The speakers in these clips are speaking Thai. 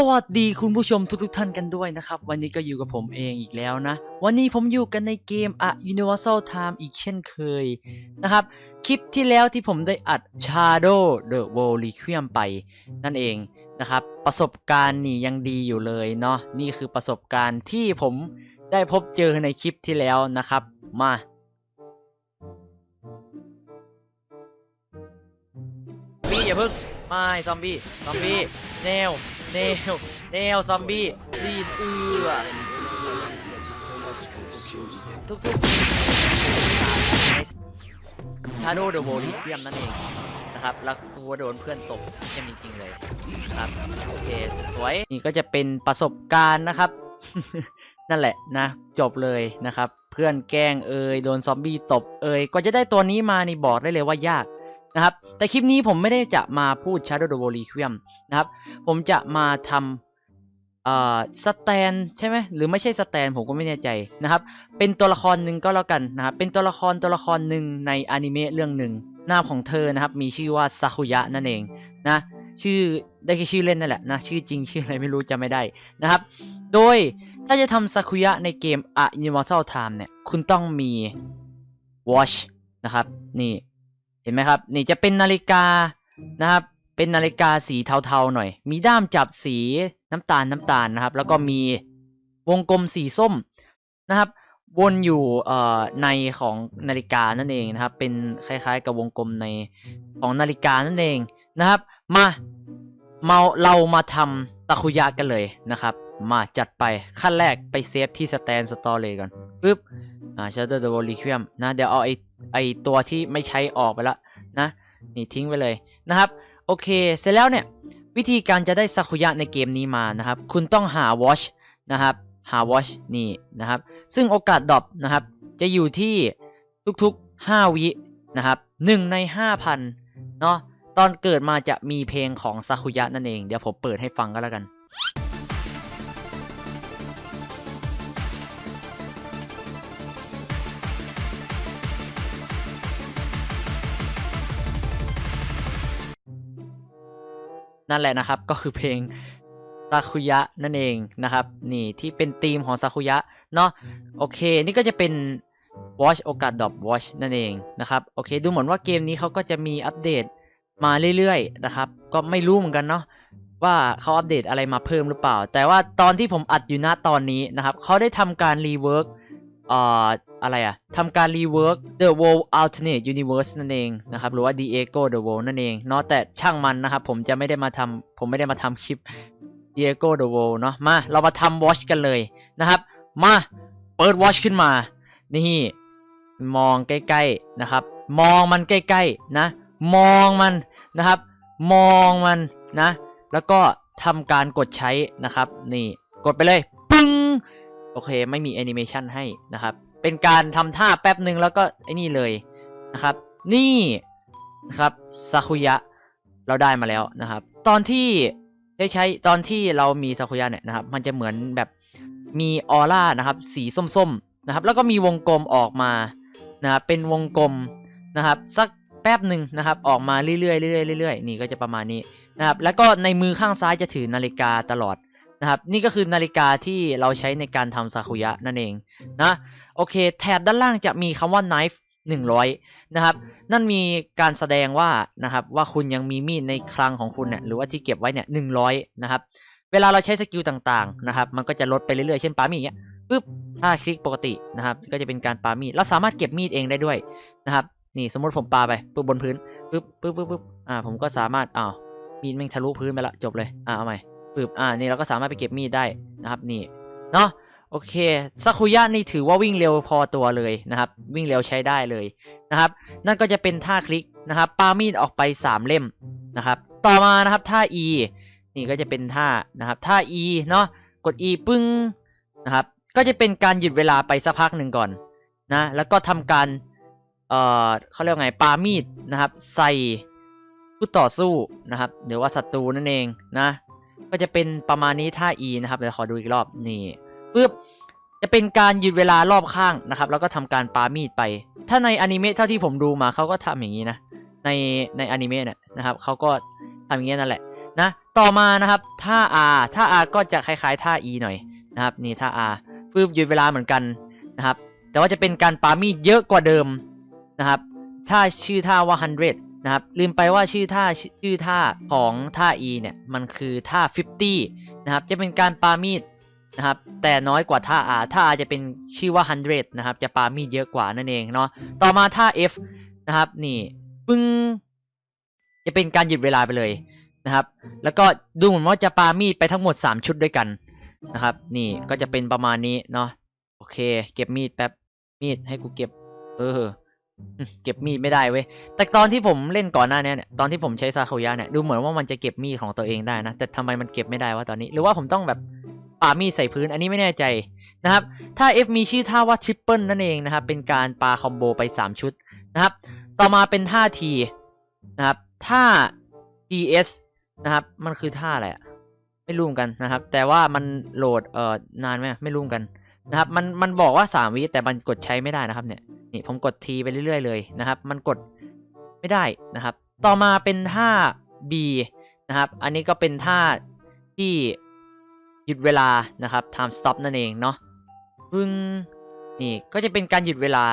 สวัสดีคุณผู้ชมทุกๆท่านกันด้วยนะครับ วันนี้ก็อยู่กับผมเองอีกแล้วนะ วันนี้ผมอยู่กันในเกม A Universal Time อีกเช่นเคยนะครับ คลิปที่แล้วที่ผมได้อัด Shadow the World Requiem ไปนั่นเองนะครับ ประสบการณ์นี่ยังดีอยู่เลยเนาะนี่คือประสบการณ์ที่ผมได้พบเจอในคลิปที่แล้วนะครับมาบี้อย่าเพิ่งไม่ซอมบี้ซอมบี้แนว แนวแนวซอมบี้รีดเอือทุกๆชาโดว์เดอะโวลิเวียมนั่นเองนะครับ แล้วกูโดนเพื่อนตบเช่นจริงๆเลยครับโอเคสวย นี่ก็จะเป็นประสบการณ์นะครับ นั่นแหละนะ จบเลยนะครับ เพื่อนแกล้งเอยโดนซอมบี้ตบเอยก็จะได้ตัวนี้มานี่บอกได้เลยว่ายาก นะครับ แต่คลิปนี้ผมไม่ได้จะมาพูด Shadow the w o l i q u i e m นะครับ ผมจะมาทำเอ่อสแตนใช่ไหมหรือไม่ใช่สแตนผมก็ไม่แน่ใจนะครับ เป็นตัวละครหนึ่งก็แล้วกันนะครับ เป็นตัวละครตัวละครหนึ่งในอนิเมะเรื่องหนึ่งนามของเธอนะครับ มีชื่อว่าซากุยะนั่นเองนะชื่อได้แค่ชื่อเล่นนั่นแหละนะชื่อจริงชื่ออะไรไม่รู้จำไม่ได้นะครับ โดยถ้าจะทำซากุยะในเกม A Universal Time เนี่ย คุณต้องมี watch นะครับ นี่ เห็นไหมครับ นี่จะเป็นนาฬิกานะครับ เป็นนาฬิกาสีเทาๆหน่อย มีด้ามจับสีน้ำตาลน้ำตาลนะครับ แล้วก็มีวงกลมสีส้มนะครับ วนอยู่เอ่อในของนาฬิกานั่นเองนะครับ เป็นคล้ายๆ กับวงกลมในของนาฬิกานั่นเองนะครับ มาเมาเรามาทำตะคุยะกันเลยนะครับ มาจัดไปขั้นแรกไปเซฟที่สแตนสตอรี่ก่อนปึ๊บอ่าชัตเตอร์เดอะวอลลิควีมนะ เดี๋ยวเอาไอ ไอตัวที่ไม่ใช้ออกไปละนะนี่ทิ้งไปเลยนะครับ โอเค เสร็จแล้วเนี่ย วิธีการจะได้ซากุยะในเกมนี้มานะครับ คุณต้องหาวอชนะครับ หาวอชนี่นะครับ ซึ่งโอกาสดรอปนะครับ จะอยู่ที่ทุกๆ 5 วินะครับ1ใน 5,000 เนาะตอนเกิดมาจะมีเพลงของซากุยะนั่นเอง เดี๋ยวผมเปิดให้ฟังก็แล้วกัน นั่นแหละนะครับ ก็คือเพลงซากุยะนั่นเองนะครับ นี่ที่เป็นธีมของซากุยะเนาะโอเค นี่ก็จะเป็น Watch โอกาสดรอป Watch นั่นเองนะครับโอเค ดูเหมือนว่าเกมนี้เขาก็จะมีอัปเดตมาเรื่อยๆนะครับ ก็ไม่รู้เหมือนกันเนาะว่าเขาอัปเดตอะไรมาเพิ่มหรือเปล่า แต่ว่าตอนที่ผมอัดอยู่ณตอนนี้นะครับเขาได้ทำการรีเวิร์กเอะไรอะทำการรีเวิร์ก The World Alternate Universe นั่นเองนะครับ หรือว่า Diego The World นั่นเองเนาะแต่ช่างมันนะครับ ผมจะไม่ได้มาทำผมไม่ได้มาทำคลิป Diego The World เนาะมาเรามาทำ Watch กันเลยนะครับ มาเปิด Watch ขึ้นมา นี่มองใกล้ๆนะครับ มองมันใกล้ๆนะ มองมันนะครับ มองมันนะ แล้วก็ทำการกดใช้นะครับ นี่กดไปเลยปึ้งโอเค ไม่มีแอนิเมชันให้นะครับ เป็นการทำท่าแป๊บหนึ่งแล้วก็ไอ้นี่เลยนะครับ นี่นะครับซากุยะเราได้มาแล้วนะครับ ตอนที่ได้ใช้ตอนที่เรามีซากุยะเนี่ยนะครับ มันจะเหมือนแบบมีออร่านะครับ สีส้มๆนะครับ แล้วก็มีวงกลมออกมานะครับเป็นวงกลมนะครับ สักแป๊บหนึ่งนะครับ ออกมาเรื่อยๆเรื่อยๆเรื่อยๆนี่ก็จะประมาณนี้นะครับ แล้วก็ในมือข้างซ้ายจะถือนาฬิกาตลอด นะครับ นี่ก็คือนาฬิกาที่เราใช้ในการทำซากุยะนั่นเองนะโอเค แถบด้านล่างจะมีคำว่า knife 100 นะครับ นั่นมีการแสดงว่านะครับว่าคุณยังมีมีดในคลังของคุณเนี่ยหรือว่าที่เก็บไว้เนี่ย100 นะครับ เวลาเราใช้สกิลต่างๆนะครับ มันก็จะลดไปเรื่อยๆ เช่นปามีดเนี้ยปึ๊บถ้าคลิกปกตินะครับ ก็จะเป็นการปามีดเราสามารถเก็บมีดเองได้ด้วยนะครับ นี่สมมติผมปาไปปึ๊บบนพื้นปึ๊บปึ๊บปึ๊บปึ๊บอ่าผมก็สามารถอ้าวมีดม่งทะลุพื้นไปละจบเลยอ่าเอาใหม่ ปึ๊บอ่านี่เราก็สามารถไปเก็บมีดได้นะครับนี่เนาะโอเคซากุยะนี่ถือว่าวิ่งเร็วพอตัวเลยนะครับ วิ่งเร็วใช้ได้เลยนะครับ นั่นก็จะเป็นท่าคลิกนะครับปามีดออกไป 3 เล่มนะครับ ต่อมานะครับท่า E นี่ก็จะเป็นท่านะครับท่า E เนาะกด E ปึ้งนะครับ ก็จะเป็นการหยุดเวลาไปสักพักหนึ่งก่อนนะแล้วก็ทำการเอ่อเขาเรียกไงปามีดนะครับ ใส่ผู้ต่อสู้นะครับหรือว่าศัตรูนั่นเองนะ ก็จะเป็นประมาณนี้ท่า E นะครับเดี๋ยวขอดูอีกรอบนี่ปึ๊บจะเป็นการหยุดเวลารอบข้างนะครับ แล้วก็ทำการปามีดไป ถ้าในอนิเมะเท่าที่ผมดูมาเขาก็ทำอย่างนี้นะในในอนิเมะเนี่ยนะครับเขาก็ทำอย่างนี้นั่นแหละนะต่อมานะครับท่า R ท่า R ก็จะคล้ายๆท่า E หน่อยนะครับนี่ท่า R ฟืบหยุดเวลาเหมือนกันนะครับแต่ว่าจะเป็นการปามีดเยอะกว่าเดิมนะครับถ้าชื่อท่าว่า 100 นะครับลืมไปว่าชื่อท่าชื่อท่าของท่า E เนี่ยมันคือท่า 50 นะครับ จะเป็นการปามีดนะครับแต่น้อยกว่าท่า R ท่า R จะเป็นชื่อว่า 100 นะครับ จะปามีดเยอะกว่านั่นเองเนาะต่อมาท่า F นะครับนี่ปึ้งจะเป็นการหยุดเวลาไปเลยนะครับ แล้วก็ดูเหมือนว่าจะปามีดไปทั้งหมด 3 ชุดด้วยกันนะครับ นี่ก็จะเป็นประมาณนี้เนาะโอเค เก็บมีดแป๊บมีดให้กูเก็บ เออ เก็บมีดไม่ได้เว้ย แต่ตอนที่ผมเล่นก่อนหน้านี้เนี่ย ตอนที่ผมใช้ซาโคยะเนี่ย ดูเหมือนว่ามันจะเก็บมีดของตัวเองได้นะ แต่ทำไมมันเก็บไม่ได้วะตอนนี้ หรือว่าผมต้องแบบปามีดใส่พื้น อันนี้ไม่แน่ใจนะครับ ถ้า F มีชื่อท่าว่าทริปเปิลนั่นเองนะครับ เป็นการปาคอมโบไป 3 ชุดนะครับ ต่อมาเป็นท่า T นะครับ ท่า TS นะครับ มันคือท่าอะไรอะไม่รู้มกันนะครับ แต่ว่ามันโหลด เอ่อ นานไหมไม่รู้มกันนะครับ มัน มันบอกว่า 3 วิแต่มันกดใช้ไม่ได้นะครับเนี่ย นี่ผมกด T ไปเรื่อยๆเลยนะครับ มันกดไม่ได้นะครับ ต่อมาเป็นท่า B นะครับ อันนี้ก็เป็นท่าที่หยุดเวลานะครับ time stop นั่นเองเนาะปึ้งนี่ก็จะเป็นการหยุดเวลา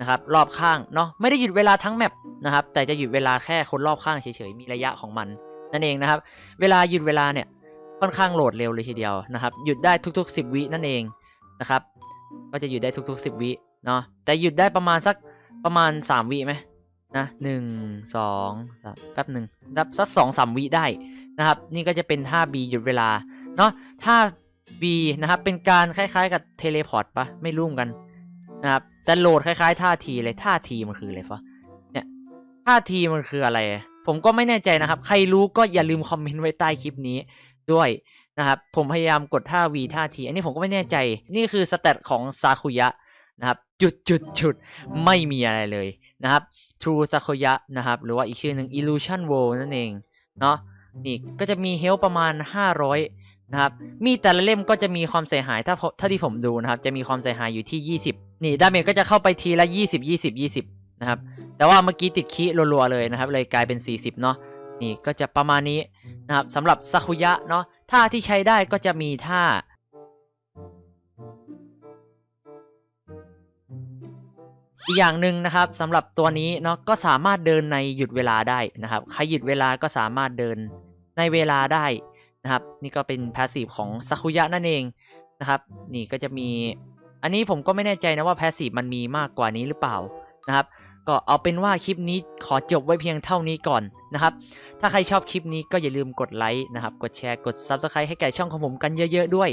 นะครับ รอบข้างเนาะไม่ได้หยุดเวลาทั้งแมปนะครับ แต่จะหยุดเวลาแค่คนรอบข้างเฉยๆมีระยะของมัน นั่นเองนะครับ เวลาหยุดเวลาเนี่ยค่อนข้างโหลดเร็วเลยทีเดียวนะครับ หยุดได้ทุกๆ 10 วินั่นเองนะครับ ก็จะหยุดได้ทุกๆ 10 วิ เนาะแต่หยุดได้ประมาณสักประมาณ 3 วิไหมนะหนึ่งสองแป๊บหนึ่งนับสักสองสามวิได้นะครับ นี่ก็จะเป็นท่า B หยุดเวลาเนาะท่า B นะครับเป็นการคล้ายๆ กับเทเลพอร์ตปะไม่รู้เหมือนกันนะครับแต่โหลดคล้ายๆ ท่า T เลยท่า T มันคืออะไรฟะเนี่ยท่า T มันคืออะไร ผมก็ไม่แน่ใจนะครับ ใครรู้ก็อย่าลืมคอมเมนต์ไว้ใต้คลิปนี้ด้วยนะครับ ผมพยายามกดท่า V ท่า T อันนี้ผมก็ไม่แน่ใจ นี่คือสเตตของซาคุยะ นะครับจุดจุดจุดไม่มีอะไรเลยนะครับ True Sakuya นะครับ หรือว่าอีกชื่อหนึ่ง Illusion World นั่นเองเนาะนี่ก็จะมีเฮลประมาณ 500 นะครับ มีแต่ละเล่มก็จะมีความเสียหายถ้าถ้าที่ผมดูนะครับ จะมีความเสียหายอยู่ที่ 20 นี่ดาเมจก็จะเข้าไปทีละ 20 20 20 นะครับ แต่ว่าเมื่อกี้ติดคีรัวๆเลยนะครับ เลยกลายเป็น 40 เนาะนี่ก็จะประมาณนี้นะครับสำหรับซากุยะเนาะท่าที่ใช้ได้ก็จะมีท่า อีกอย่างหนึ่งนะครับสำหรับตัวนี้เนาะก็สามารถเดินในหยุดเวลาได้นะครับใครหยุดเวลาก็สามารถเดินในเวลาได้นะครับ นี่ก็เป็นพาสซีฟของซากุยะนั่นเองนะครับ นี่ก็จะมี อันนี้ผมก็ไม่แน่ใจนะว่าพาสซีฟมันมีมากกว่านี้หรือเปล่านะครับ ก็เอาเป็นว่าคลิปนี้ขอจบไว้เพียงเท่านี้ก่อนนะครับ ถ้าใครชอบคลิปนี้ก็อย่าลืมกดไลค์นะครับ กดแชร์ กด Subscribe ให้แก่ช่องของผมกันเยอะๆด้วย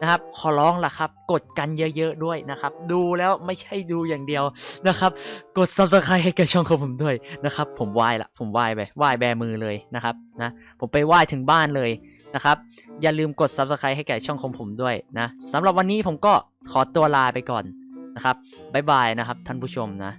นะครับ ขอร้องล่ะครับ กดกันเยอะๆด้วยนะครับ ดูแล้วไม่ใช่ดูอย่างเดียวนะครับ กด Subscribe ให้แก่ช่องของผมด้วยนะครับ ผมไหว้ละ ผมไหว้ไป ไหว้แบมือเลยนะครับนะ ผมไปไหว้ถึงบ้านเลยนะครับ อย่าลืมกด Subscribe ให้แก่ช่องของผมด้วยนะสำหรับวันนี้ผมก็ขอตัวลาไปก่อนนะครับบ๊ายบายนะครับท่านผู้ชมนะ